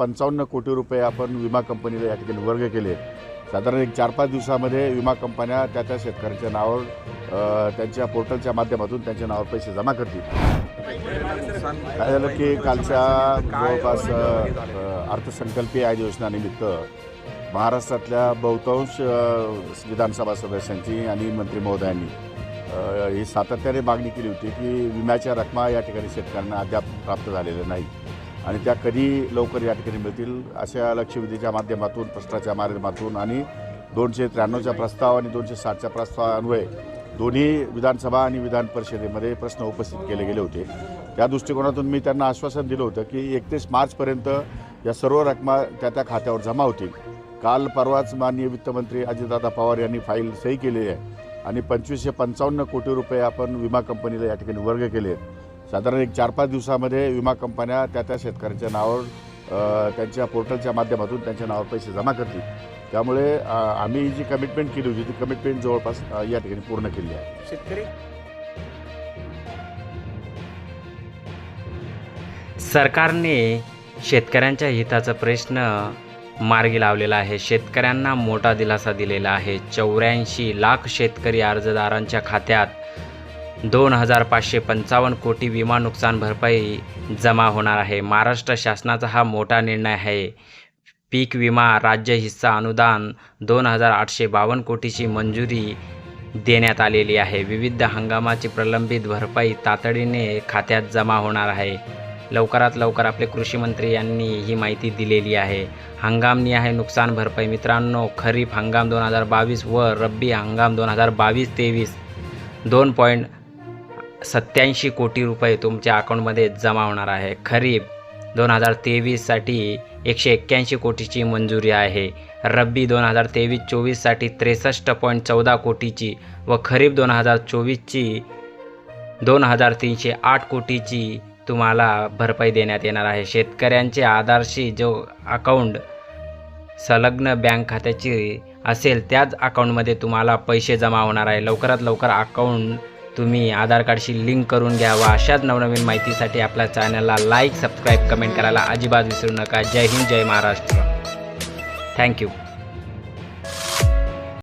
पंचावन्न कोटी रुपये आपण विमा कंपनीला या ठिकाणी वर्ग केले. साधारण एक चार पाच दिवसामध्ये विमा कंपन्या त्या त्या शेतकऱ्यांच्या नावावर त्यांच्या पोर्टलच्या माध्यमातून त्यांच्या नावावर पैसे जमा करतील. काय झालं की कालच्या जवळपास अर्थसंकल्पीय अधिवेशनानिमित्त महाराष्ट्रातल्या बहुतांश विधानसभा सदस्यांची आणि मंत्री महोदयांनी ही सातत्याने मागणी केली होती की विम्याच्या रकमा या ठिकाणी शेतकऱ्यांना अद्याप प्राप्त झालेल्या नाही आणि त्या कधी लवकर या ठिकाणी मिळतील अशा लक्षवेधीच्या माध्यमातून प्रश्नाच्या माध्यमातून आणि दोनशे त्र्याण्णवच्या प्रस्ताव आणि दोनशे साठच्या प्रस्तावान्वये दोन्ही विधानसभा आणि विधान परिषदेमध्ये प्रश्न उपस्थित केले गेले होते. त्या दृष्टिकोनातून मी त्यांना आश्वासन दिलं होतं की एकतीस मार्चपर्यंत या सर्व रकमा त्या त्या खात्यावर जमा होतील. काल परवाच माननीय वित्तमंत्री अजितदादा पवार यांनी फाईल सही केली आहे आणि पंचवीसशे पंचावन्न कोटी रुपये आपण विमा कंपनीला या ठिकाणी वर्ग केले आहेत. साधारण एक चार पाच दिवसामध्ये विमा कंपन्या त्या त्या शेतकऱ्यांच्या नावावर त्यांच्या पोर्टलच्या माध्यमातून त्यांच्या नावावर पैसे जमा करतील. त्यामुळे आम्ही जी कमिटमेंट केली होती ती कमिटमेंट जवळपास या ठिकाणी पूर्ण केली आहे. शेतकरी? सरकारने शेतकऱ्यांच्या हिताचा प्रश्न मार्गी लावलेला आहे. शेतकऱ्यांना मोठा दिलासा दिलेला आहे. चौऱ्याऐंशी लाख शेतकरी अर्जदारांच्या खात्यात दोन हजार पाचशे पंचावन्न कोटी विमा नुकसान भरपाई जमा होणार आहे. महाराष्ट्र शासनाचा हा मोठा निर्णय आहे. पीक विमा राज्य हिस्सा अनुदान दोन हजार आठशे बावन्न कोटीची मंजुरी देण्यात आलेली आहे. विविध हंगामाची प्रलंबित भरपाई तातडीने खात्यात जमा होणार आहे. लवकरात लवकर आपले कृषी मंत्री यांनी ही माहिती दिलेली आहे. हंगामनी आहे नुकसान भरपाई. मित्रांनो खरीप हंगाम दोन हजार बावीस व रब्बी हंगाम दोन हजार बावीस तेवीस दोन पॉईंट सत्याऐंशी कोटी रुपये तुमच्या अकाउंटमध्ये जमा होणार आहे. खरीप दोन हजार तेवीससाठी एकशे एक्क्याऐंशी कोटीची मंजुरी आहे. रब्बी दोन हजार तेवीस चोवीससाठी त्रेसष्ट पॉईंट चौदा कोटीची व खरीप दोन हजार चोवीसची दोन हजार तीनशे आठ कोटीची तुम्हाला भरपाई देण्यात येणार आहे. शेतकऱ्यांचे आधारशी जो अकाउंट संलग्न बँक खात्याची असेल त्याच अकाउंटमध्ये तुम्हाला पैसे जमा होणार आहे. लवकरात लवकर अकाउंट तुम्ही आधार कार्डशी लिंक करून घ्या व अशाच नवनवीन माहितीसाठी आपल्या चॅनलला लाईक सबस्क्राईब कमेंट करायला अजिबात विसरू नका. जय हिंद जय महाराष्ट्र. Thank you.